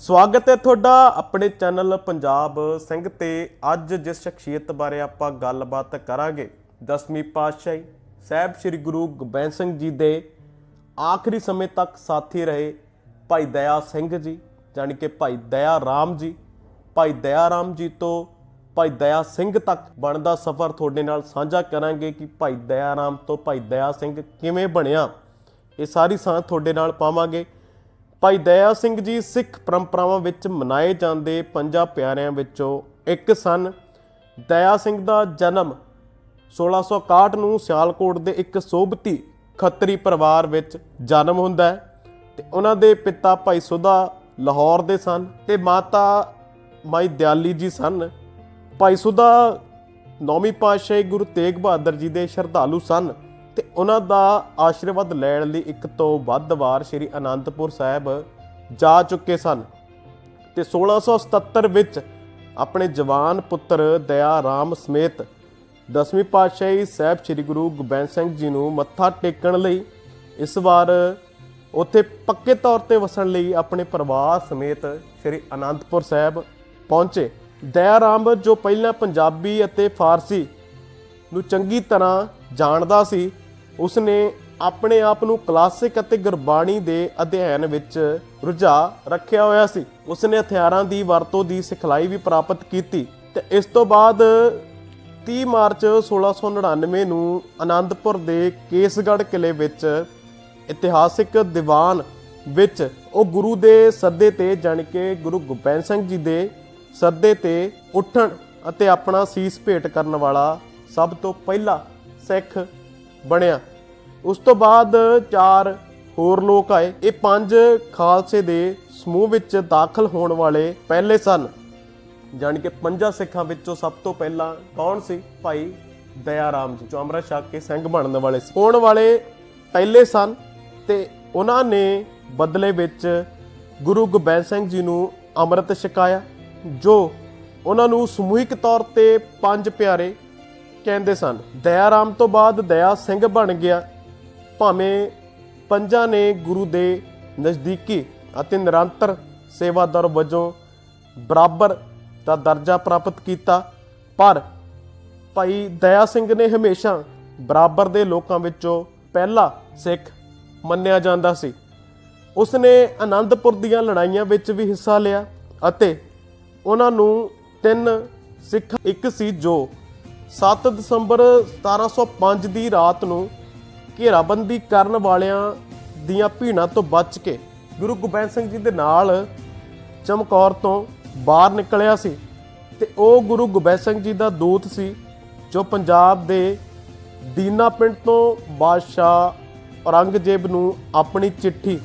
ਸਵਾਗਤ ਹੈ ਤੁਹਾਡਾ ਆਪਣੇ ਚੈਨਲ ਪੰਜਾਬ ਸਿੰਘ ਤੇ ਅੱਜ ਜਿਸ ਸ਼ਖਸੀਅਤ ਬਾਰੇ ਆਪਾਂ ਗੱਲਬਾਤ ਕਰਾਂਗੇ, ਦਸਵੀਂ ਪਾਤਸ਼ਾਹੀ ਸਾਹਿਬ ਸ੍ਰੀ ਗੁਰੂ ਗੋਬਿੰਦ ਸਿੰਘ ਜੀ ਦੇ ਆਖਰੀ ਸਮੇਂ ਤੱਕ ਸਾਥੀ ਰਹੇ ਭਾਈ ਦਇਆ ਸਿੰਘ ਜੀ, ਜਾਣੀ ਕਿ ਭਾਈ ਦਇਆ ਰਾਮ ਜੀ। ਭਾਈ ਦਇਆ ਰਾਮ ਜੀ ਤੋਂ ਭਾਈ ਦਇਆ ਸਿੰਘ ਤੱਕ ਬਣਦਾ ਸਫ਼ਰ ਤੁਹਾਡੇ ਨਾਲ ਸਾਂਝਾ ਕਰਾਂਗੇ ਕਿ ਭਾਈ ਦਇਆ ਰਾਮ ਤੋਂ ਭਾਈ ਦਇਆ ਸਿੰਘ ਕਿਵੇਂ ਬਣਿਆ। ਇਹ ਸਾਰੀ ਸਾਂਝ ਤੁਹਾਡੇ ਨਾਲ ਪਾਵਾਂਗੇ। ਭਾਈ ਦਇਆ ਸਿੰਘ ਜੀ ਸਿੱਖ ਪਰੰਪਰਾਵਾਂ ਵਿੱਚ ਮਨਾਏ ਜਾਂਦੇ ਪੰਜਾਂ ਪਿਆਰਿਆਂ ਵਿੱਚੋਂ ਇੱਕ ਸਨ। ਦਇਆ ਸਿੰਘ ਦਾ ਜਨਮ 1661 ਨੂੰ ਸਿਆਲਕੋਟ ਦੇ ਇੱਕ ਸੋਭਤੀ ਖੱਤਰੀ ਪਰਿਵਾਰ ਵਿੱਚ ਜਨਮ ਹੁੰਦਾ ਹੈ ਤੇ ਉਹਨਾਂ ਦੇ ਪਿਤਾ ਭਾਈ ਸੁਧਾ ਲਾਹੌਰ ਦੇ ਸਨ ਤੇ ਮਾਤਾ ਮਾਈ ਦਿਆਲੀ ਜੀ ਸਨ। ਭਾਈ ਸੁਧਾ ਨੌਵੀਂ ਪਾਤਸ਼ਾਹੀ ਗੁਰੂ ਤੇਗ ਬਹਾਦਰ ਜੀ ਦੇ ਸ਼ਰਧਾਲੂ ਸਨ। ਤੇ ਉਹਨਾਂ ਦਾ ਆਸ਼ੀਰਵਾਦ ਲੈਣ ਲਈ ਇੱਕ ਤੋਂ ਵੱਧ ਵਾਰ ਸ੍ਰੀ ਅਨੰਦਪੁਰ ਸਾਹਿਬ ਜਾ ਚੁੱਕੇ ਸਨ ਤੇ 1677 ਵਿੱਚ ਆਪਣੇ ਜਵਾਨ ਪੁੱਤਰ ਦਇਆ ਰਾਮ ਸਮੇਤ ਦਸਵੀਂ ਪਾਤਸ਼ਾਹੀ ਸਾਹਿਬ ਸ੍ਰੀ ਗੁਰੂ ਗੋਬਿੰਦ ਸਿੰਘ ਜੀ ਨੂੰ ਮੱਥਾ ਟੇਕਣ ਲਈ ਇਸ ਵਾਰ ਉੱਥੇ ਪੱਕੇ ਤੌਰ ਤੇ ਵਸਣ ਲਈ ਆਪਣੇ ਪਰਿਵਾਰ ਸਮੇਤ ਸ੍ਰੀ ਅਨੰਦਪੁਰ ਸਾਹਿਬ ਪਹੁੰਚੇ। ਦਇਆ ਰਾਮ ਜੋ ਪਹਿਲਾਂ ਪੰਜਾਬੀ ਅਤੇ ਫਾਰਸੀ ਨੂੰ ਚੰਗੀ ਤਰ੍ਹਾਂ ਜਾਣਦਾ ਸੀ ਉਸਨੇ ਆਪਣੇ ਆਪ ਨੂੰ ਕਲਾਸਿਕ ਅਤੇ ਗੁਰਬਾਣੀ ਦੇ ਅਧਿਐਨ ਵਿੱਚ ਰੁਝਾ ਰੱਖਿਆ ਹੋਇਆ ਸੀ। ਉਸਨੇ ਹਥਿਆਰਾਂ ਦੀ ਵਰਤੋਂ ਦੀ ਸਿਖਲਾਈ ਵੀ ਪ੍ਰਾਪਤ ਕੀਤੀ ਤੇ ਇਸ ਤੋਂ ਬਾਅਦ 30 ਮਾਰਚ 1699 ਨੂੰ ਆਨੰਦਪੁਰ ਦੇ ਕੇਸਗੜ੍ਹ ਕਿਲੇ ਵਿੱਚ ਇਤਿਹਾਸਿਕ ਦੀਵਾਨ ਵਿੱਚ ਉਹ ਗੁਰੂ ਦੇ ਸੱਦੇ ਤੇ ਜਾਣੀ ਕਿ ਗੁਰੂ ਗੋਬਿੰਦ ਸਿੰਘ ਜੀ ਦੇ ਸੱਦੇ ਤੇ ਉੱਠਣ ਅਤੇ ਆਪਣਾ ਸੀਸ ਭੇਟ ਕਰਨ ਵਾਲਾ ਸਭ ਤੋਂ ਪਹਿਲਾ ਸਿੱਖ ਬਣਿਆ। ਉਸ ਤੋਂ ਬਾਅਦ ਚਾਰ ਹੋਰ ਲੋਕ ਆਏ। ਇਹ ਪੰਜ ਖਾਲਸੇ ਦੇ ਸਮੂਹ ਵਿੱਚ ਦਾਖਲ ਹੋਣ ਵਾਲੇ ਪਹਿਲੇ ਸਨ। ਜਾਣੀ ਕਿ ਪੰਜਾਂ ਸਿੱਖਾਂ ਵਿੱਚੋਂ ਸਭ ਤੋਂ ਪਹਿਲਾਂ ਕੌਣ ਸੀ? ਭਾਈ ਦਇਆ ਰਾਮ ਜੀ, ਜੋ ਅੰਮ੍ਰਿਤ ਛਕ ਕੇ ਸਿੰਘ ਬਣਨ ਵਾਲੇ ਸੀ। ਹੋਣ ਵਾਲੇ ਪਹਿਲੇ ਸਨ ਤੇ ਉਹਨਾਂ ਨੇ ਬਦਲੇ ਵਿੱਚ ਗੁਰੂ ਗੋਬਿੰਦ ਸਿੰਘ ਜੀ ਨੂੰ ਅੰਮ੍ਰਿਤ ਛਕਾਇਆ, ਜੋ ਉਹਨਾਂ ਨੂੰ ਸਮੂਹਿਕ ਤੌਰ ਤੇ ਪੰਜ ਪਿਆਰੇ ਕਹਿੰਦੇ ਸਨ। ਦਇਆ ਰਾਮ ਤੋਂ ਬਾਅਦ ਦਇਆ ਸਿੰਘ ਬਣ ਗਿਆ। ਭਾਵੇਂ ਪੰਜਾਂ ਨੇ ਗੁਰੂ ਦੇ ਨਜ਼ਦੀਕੀ ਅਤੇ ਨਿਰੰਤਰ ਸੇਵਾਦਾਰ ਵਜੋਂ ਬਰਾਬਰ ਦਾ ਦਰਜਾ ਪ੍ਰਾਪਤ ਕੀਤਾ, ਪਰ ਭਾਈ ਦਇਆ ਸਿੰਘ ਨੇ ਹਮੇਸ਼ਾ ਬਰਾਬਰ ਦੇ ਲੋਕਾਂ ਵਿੱਚੋਂ ਪਹਿਲਾ ਸਿੱਖ ਮੰਨਿਆ ਜਾਂਦਾ ਸੀ। ਉਸਨੇ ਆਨੰਦਪੁਰ ਦੀਆਂ ਲੜਾਈਆਂ ਵਿੱਚ ਵੀ ਹਿੱਸਾ ਲਿਆ ਅਤੇ ਉਹਨਾਂ ਨੂੰ ਤਿੰਨ ਸਿੱਖ, ਇੱਕ ਸੀ ਜੋ 7 ਦਸੰਬਰ 1705 ਦੀ ਰਾਤ ਨੂੰ ਘੇਰਾਬੰਦੀ ਕਰਨ ਵਾਲਿਆਂ ਦੀਆਂ ਭੀੜਾਂ ਤੋਂ ਬਚ ਕੇ ਗੁਰੂ ਗੋਬਿੰਦ ਸਿੰਘ ਜੀ ਦੇ ਨਾਲ ਚਮਕੌਰ ਤੋਂ ਬਾਹਰ ਨਿਕਲਿਆ ਸੀ ਤੇ ਉਹ ਗੁਰੂ ਗੋਬਿੰਦ ਸਿੰਘ ਜੀ ਦਾ ਦੂਤ ਸੀ, ਜੋ ਪੰਜਾਬ ਦੇ ਦੀਨਾ ਪਿੰਡ ਤੋਂ ਬਾਦਸ਼ਾਹ ਔਰੰਗਜ਼ੇਬ ਨੂੰ ਆਪਣੀ ਚਿੱਠੀ,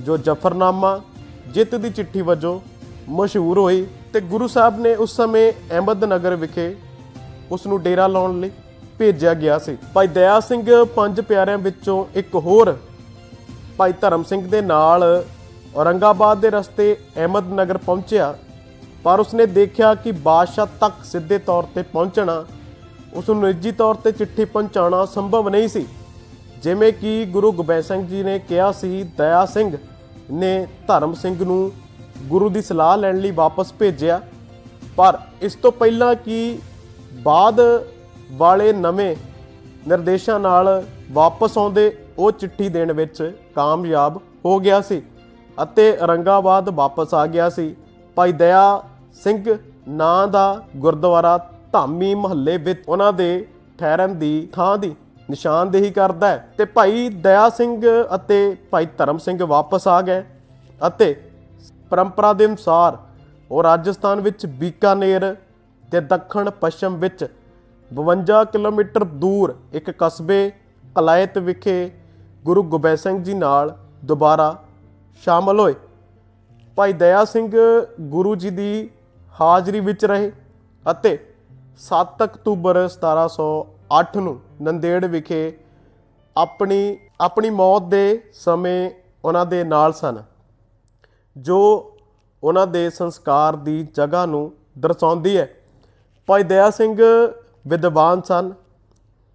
ਜੋ ਜਫਰਨਾਮਾ, ਜਿੱਤ ਦੀ ਚਿੱਠੀ ਵਜੋਂ ਮਸ਼ਹੂਰ ਹੋਈ ਤੇ ਗੁਰੂ ਸਾਹਿਬ ਨੇ ਉਸ ਸਮੇਂ ਅਹਿਮਦਨਗਰ ਵਿਖੇ ਉਸ ਨੂੰ ਡੇਰਾ ਲਾਉਣ ਲਈ ਭੇਜਿਆ ਗਿਆ ਸੀ। ਭਾਈ ਦਇਆ ਸਿੰਘ ਪੰਜ ਪਿਆਰਿਆਂ ਵਿੱਚੋਂ ਇੱਕ ਹੋਰ ਭਾਈ ਧਰਮ ਸਿੰਘ ਦੇ ਨਾਲ ਔਰੰਗਾਬਾਦ ਦੇ ਰਸਤੇ ਅਹਿਮਦਨਗਰ ਪਹੁੰਚਿਆ, ਪਰ ਉਸਨੇ ਦੇਖਿਆ ਕਿ ਬਾਦਸ਼ਾਹ ਤੱਕ ਸਿੱਧੇ ਤੌਰ ਤੇ ਪਹੁੰਚਣਾ ਉਸ ਨੂੰ ਨਿੱਜੀ ਤੌਰ ਤੇ ਚਿੱਠੀ ਪਹੁੰਚਾਉਣਾ ਸੰਭਵ ਨਹੀਂ ਸੀ। ਜਿਵੇਂ ਕਿ ਗੁਰੂ ਗੋਬਿੰਦ ਸਿੰਘ ਜੀ ਨੇ ਕਿਹਾ ਸੀ, ਦਇਆ ਸਿੰਘ ਨੇ ਧਰਮ ਸਿੰਘ ਨੂੰ ਗੁਰੂ ਦੀ ਸਲਾਹ ਲੈਣ ਲਈ ਵਾਪਸ ਭੇਜਿਆ। ਪਰ ਇਸ ਤੋਂ ਪਹਿਲਾਂ ਕਿ ਬਾਅਦ ਵਾਲੇ ਨਵੇਂ ਨਿਰਦੇਸ਼ਾਂ ਨਾਲ ਵਾਪਸ ਆਉਂਦੇ ਉਹ ਚਿੱਠੀ ਦੇਣ ਵਿੱਚ ਕਾਮਯਾਬ ਹੋ ਗਿਆ ਸੀ ਅਤੇ ਔਰੰਗਾਬਾਦ ਵਾਪਸ ਆ ਗਿਆ ਸੀ। ਭਾਈ ਦਇਆ ਸਿੰਘ ਨਾਂ ਦਾ ਗੁਰਦੁਆਰਾ ਧਾਮੀ ਮਹੱਲੇ ਵਿੱਚ ਉਹਨਾਂ ਦੇ ਠਹਿਰਨ ਦੀ ਥਾਂ ਦੀ ਨਿਸ਼ਾਨਦੇਹੀ ਕਰਦਾ ਹੈ ਤੇ ਭਾਈ ਦਇਆ ਸਿੰਘ ਅਤੇ ਭਾਈ ਧਰਮ ਸਿੰਘ ਵਾਪਸ ਆ ਗਏ ਅਤੇ ਪਰੰਪਰਾ ਦੇ ਅਨੁਸਾਰ ਉਹ ਰਾਜਸਥਾਨ ਵਿੱਚ ਬੀਕਾਨੇਰ ਤੇ ਦੱਖਣ ਪੱਛਮ ਵਿੱਚ 52 ਕਿਲੋਮੀਟਰ ਦੂਰ ਇੱਕ ਕਸਬੇ ਕਲਾਇਤ ਵਿਖੇ ਗੁਰੂ ਗੋਬਿੰਦ ਸਿੰਘ ਜੀ ਨਾਲ ਦੁਬਾਰਾ ਸ਼ਾਮਲ ਹੋਏ। ਭਾਈ ਦਇਆ ਸਿੰਘ ਗੁਰੂ ਜੀ ਦੀ ਹਾਜ਼ਰੀ ਵਿੱਚ ਰਹੇ ਅਤੇ 7 ਅਕਤੂਬਰ 1708 ਨੂੰ ਨੰਦੇੜ ਵਿਖੇ ਆਪਣੀ ਆਪਣੀ ਮੌਤ ਦੇ ਸਮੇਂ ਉਹਨਾਂ ਦੇ ਨਾਲ ਸਨ, ਜੋ ਉਹਨਾਂ ਦੇ ਸੰਸਕਾਰ ਦੀ ਜਗ੍ਹਾ ਨੂੰ ਦਰਸਾਉਂਦੀ ਹੈ। ਭਾਈ ਦਇਆ ਸਿੰਘ ਵਿਦਵਾਨ ਸਨ।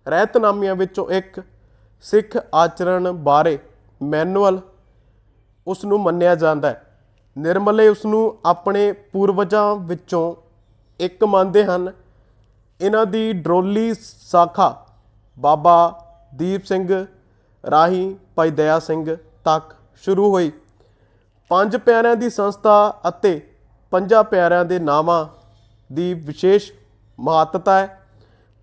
ਰਹਿਤਨਾਮਿਆਂ ਵਿੱਚੋਂ ਇੱਕ ਸਿੱਖ ਆਚਰਣ ਬਾਰੇ ਮੈਨੂਅਲ ਉਸ ਨੂੰ ਮੰਨਿਆ ਜਾਂਦਾ ਹੈ। ਨਿਰਮਲੇ ਉਸ ਨੂੰ ਆਪਣੇ ਪੂਰਵਜਾਂ ਵਿੱਚੋਂ ਇੱਕ ਮੰਨਦੇ ਹਨ। ਇਹਨਾਂ ਦੀ ਡਰੋਲੀ ਸਾਖਾ ਬਾਬਾ ਦੀਪ ਸਿੰਘ ਰਾਹੀਂ ਭਾਈ ਦਇਆ ਸਿੰਘ ਤੱਕ ਸ਼ੁਰੂ ਹੋਈ। ਪੰਜ ਪਿਆਰਿਆਂ ਦੀ ਸੰਸਥਾ ਅਤੇ ਪੰਜਾਂ ਪਿਆਰਿਆਂ ਦੇ ਨਾਵਾਂ ਦੀ ਵਿਸ਼ੇਸ਼ ਮਹੱਤਤਾ ਹੈ।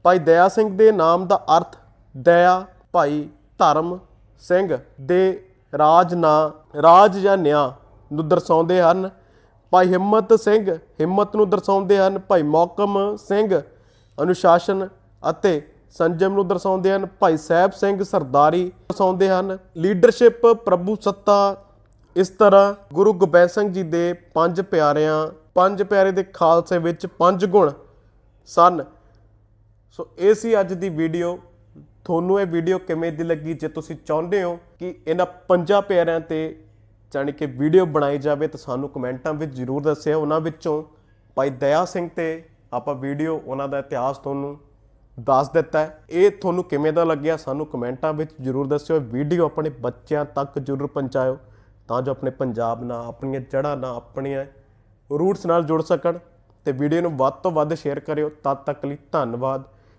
ਭਾਈ ਦਇਆ ਸਿੰਘ ਦੇ ਨਾਮ ਦਾ ਅਰਥ ਦਇਆ ਭਾਈ ਧਰਮ ਸਿੰਘ ਦੇ ਰਾਜ ਨਾਂ, ਰਾਜ ਜਾਂ ਨਿਆਂ ਨੂੰ ਦਰਸਾਉਂਦੇ ਹਨ। ਭਾਈ ਹਿੰਮਤ ਸਿੰਘ ਹਿੰਮਤ ਨੂੰ ਦਰਸਾਉਂਦੇ ਹਨ। ਭਾਈ ਮੌਕਮ ਸਿੰਘ ਅਨੁਸ਼ਾਸਨ ਅਤੇ ਸੰਜਮ ਨੂੰ ਦਰਸਾਉਂਦੇ ਹਨ। ਭਾਈ ਸਾਹਿਬ ਸਿੰਘ ਸਰਦਾਰੀ ਦਰਸਾਉਂਦੇ ਹਨ। ਲੀਡਰਸ਼ਿਪ, ਪ੍ਰਭੂ ਸੱਤਾ, ਇਸ ਤਰ੍ਹਾਂ ਗੁਰੂ ਗੋਬਿੰਦ ਸਿੰਘ ਜੀ ਦੇ ਪੰਜ ਪਿਆਰਿਆਂ, ਪੰਜ ਪਿਆਰੇ ਦੇ ਖਾਲਸੇ ਵਿੱਚ ਪੰਜ ਗੁਣ ਸਨ। ਸੋ ਇਹ ਸੀ ਅੱਜ ਦੀ ਵੀਡੀਓ। ਤੁਹਾਨੂੰ ਇਹ ਵੀਡੀਓ ਕਿਵੇਂ ਦੀ ਲੱਗੀ ਜੇ ਤੁਸੀਂ ਚਾਹੁੰਦੇ ਹੋ ਕਿ ਇਹਨਾਂ ਪੰਜਾਂ ਪਿਆਰਿਆਂ ਤੇ ਜਾਣੀ ਕਿ ਵੀਡੀਓ ਬਣਾਈ ਜਾਵੇ ਤਾਂ ਸਾਨੂੰ ਕਮੈਂਟਾਂ ਵਿੱਚ ਜ਼ਰੂਰ ਦੱਸਿਓ ਉਹਨਾਂ ਵਿੱਚੋਂ। ਭਾਈ ਦਇਆ ਸਿੰਘ ਤੇ ਆਪਾਂ ਵੀਡੀਓ, ਉਹਨਾਂ ਦਾ ਇਤਿਹਾਸ ਤੁਹਾਨੂੰ ਦੱਸ ਦਿੱਤਾ ਹੈ। ਇਹ ਤੁਹਾਨੂੰ ਕਿਵੇਂ ਦਾ ਲੱਗਿਆ ਸਾਨੂੰ ਕਮੈਂਟਾਂ ਵਿੱਚ ਜ਼ਰੂਰ ਦੱਸਿਓ। ਵੀਡੀਓ ਆਪਣੇ ਬੱਚਿਆਂ ਤੱਕ ਜ਼ਰੂਰ ਪਹੁੰਚਾਇਓ ਤਾਂ ਜੋ ਆਪਣੇ ਪੰਜਾਬ ਨਾਲ, ਆਪਣੀਆਂ ਜੜ੍ਹਾਂ ਨਾਲ, ਆਪਣੀਆਂ ਰੂਟਸ ਨਾਲ ਜੁੜ ਸਕਣ। ਤੇ ਵੀਡੀਓ ਨੂੰ ਵੱਧ ਤੋਂ ਵੱਧ ਸ਼ੇਅਰ ਕਰਿਓ। ਤਦ ਤੱਕ ਲਈ ਧੰਨਵਾਦ।